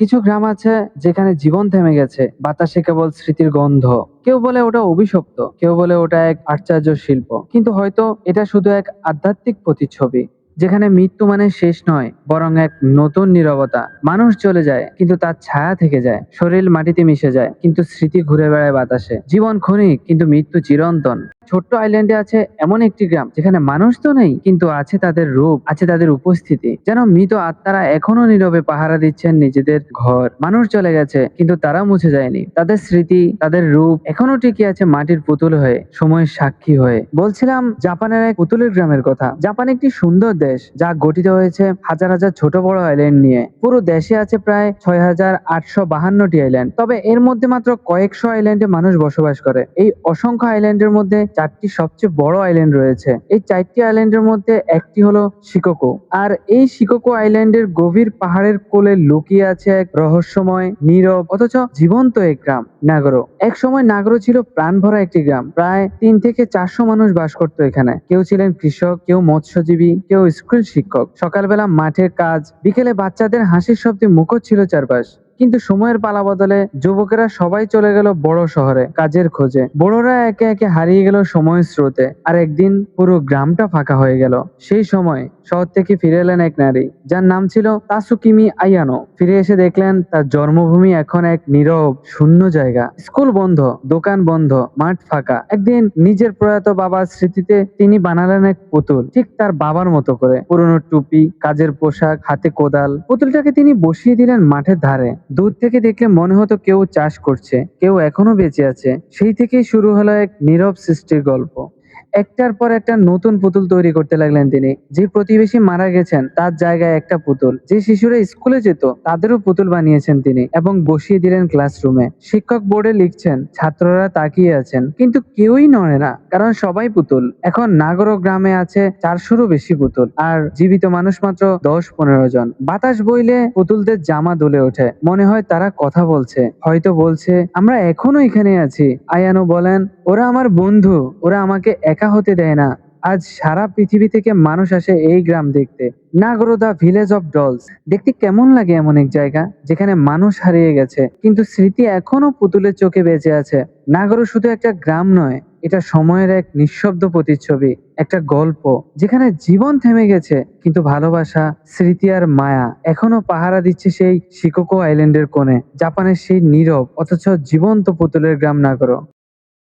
কিছু গ্রাম আছে যেখানে জীবন থেমে গেছে, বাতাসে কেবল স্মৃতির গন্ধ। কেউ বলে ওটা অভিশপ্ত, কেউ বলে ওটা এক আশ্চর্য শিল্প। কিন্তু হয়তো এটা শুধু এক আধ্যাত্মিক প্রতিচ্ছবি। যেখানে মৃত্যু মানে শেষ নয়, বরং এক নতুন নীরবতা। মানুষ চলে যায়, কিন্তু তার ছায়া থেকে যায়। শরীর মাটিতে মিশে যায়, কিন্তু স্মৃতি ঘুরে বেড়ায় বাতাসে। জীবন ক্ষণিক, কিন্তু মৃত্যু চিরন্তন। ছোট্ট আইল্যান্ডে আছে এমন একটি গ্রাম, যেখানে মানুষ তো নেই, কিন্তু আছে তাদের রূপ, আছে তাদের উপস্থিতি। যেন মৃত আত্মারা এখনও নীরবে পাহারা দিচ্ছেন নিজেদের ঘর। মানুষ চলে গেছে, কিন্তু তারা মুছে যায়নি। তাদের স্মৃতি, তাদের রূপ এখনও টিকে আছে মাটির পুতুল হয়ে, সময়ের সাক্ষী হয়ে। বলছিলাম, জাপানের এক পুতুলের গ্রামের কথা। জাপান একটি সুন্দর দেশ। যা গঠিত হয়েছে হাজার হাজার ছোট বড় আইল্যান্ড নিয়ে। পুরো দেশে আছে প্রায় ছয় হাজার আটশো বাহান্নটি আইল্যান্ড তবে এর মধ্যে মাত্র কয়েকশো আইল্যান্ডে মানুষ বসবাস করে। এই অসংখ্য আইল্যান্ডের মধ্যে চারটি সবচেয়ে বড় আইল্যান্ড রয়েছে। এই চারটি আইল্যান্ডের মধ্যে একটি হলো শিকোকো। আর এই শিকোকো আইল্যান্ডের গভীর পাহাড়ের কোলে লুকিয়ে আছে এক রহস্যময়, নীরব, অথচ জীবন্ত এক গ্রাম, নাগরো। এক সময় নাগরো ছিল প্রাণ ভরা একটি গ্রাম। প্রায় তিন থেকে চারশো মানুষ বাস করতো এখানে। কেউ ছিলেন কৃষক, কেউ মৎস্যজীবী, কেউ স্কুল শিক্ষক। সকালবেলা মাঠের কাজ, বিকেলে বাচ্চাদের হাসির শব্দে মুখর ছিল চারপাশ। কিন্তু সময়ের পালা বদলে যুবকেরা সবাই চলে গেল বড় শহরে কাজের খোঁজে। বড়রা একে একে হারিয়ে গেল সময়ের স্রোতে। আর একদিন পুরো গ্রামটা ফাঁকা হয়ে গেল। সেই সময় শহর থেকে ফিরে এলেন এক নারী, যার নাম ছিল তাসুকিমি আয়ানো ফিরে এসে দেখলেন তার জন্মভূমি এখন এক নীরব, শূন্য জায়গা। স্কুল বন্ধ, দোকান বন্ধ, মাঠ ফাঁকা। একদিন নিজের প্রয়াত বাবার স্মৃতিতে তিনি বানালেন এক পুতুল, ঠিক তার বাবার মতো করে। পুরনো টুপি, কাজের পোশাক, হাতে কোদাল। পুতুলটাকে তিনি বসিয়ে দিলেন মাঠের ধারে। দূর থেকে দেখলে মনে হতো কেউ চাষ করছে, কেউ এখনও বেঁচে আছে। সেই থেকেই শুরু হলো এক নীরব সৃষ্টির গল্প। একটার পর একটা নতুন পুতুল তৈরি করতে লাগলেন তিনি। যে প্রতিবেশী মারা গেছেন, তার জায়গায় একটা পুতুল। যে শিশুরা স্কুলে যেত, তাদেরও পুতুল বানিয়েছেন তিনি এবং বসিয়ে দিলেন ক্লাসরুমে। শিক্ষক বোর্ডে লিখছেন, ছাত্ররা তাকিয়ে আছেন। কিন্তু কেউই নড়ে না, কারণ সবাই পুতুল। এখন নাগর গ্রামে আছে চারশোরও বেশি পুতুল আর জীবিত মানুষ মাত্র দশ পনেরো জন। বাতাস বইলে পুতুলদের জামা দুলে ওঠে। মনে হয় তারা কথা বলছে। হয়তো বলছে, আমরা এখনও এখানে আছি। আয়ানো বলেন, ওরা আমার বন্ধু। ওরা আমাকে একা হতে দেয় না। আজ সারা পৃথিবী থেকে মানুষ আসে এই গ্রাম দেখতে। Nagoro the village of dolls দেখতে কেমন লাগে এমন এক জায়গা, যেখানে মানুষ হারিয়ে গেছে, কিন্তু স্মৃতি এখনও পুতুলের চোখে বেঁচে আছে। নাগরো শুধু একটা গ্রাম নয়, এটা সময়ের এক নিঃশব্দ প্রতিচ্ছবি, একটা গল্প, যেখানে জীবন থেমে গেছে, কিন্তু ভালোবাসা, স্মৃতি আর মায়া এখনও পাহারা দিচ্ছে সেই শিকোকো আইল্যান্ডের কোণে, জাপানের সেই নীরব, অথচ জীবন্ত পুতুলের গ্রাম নাগরো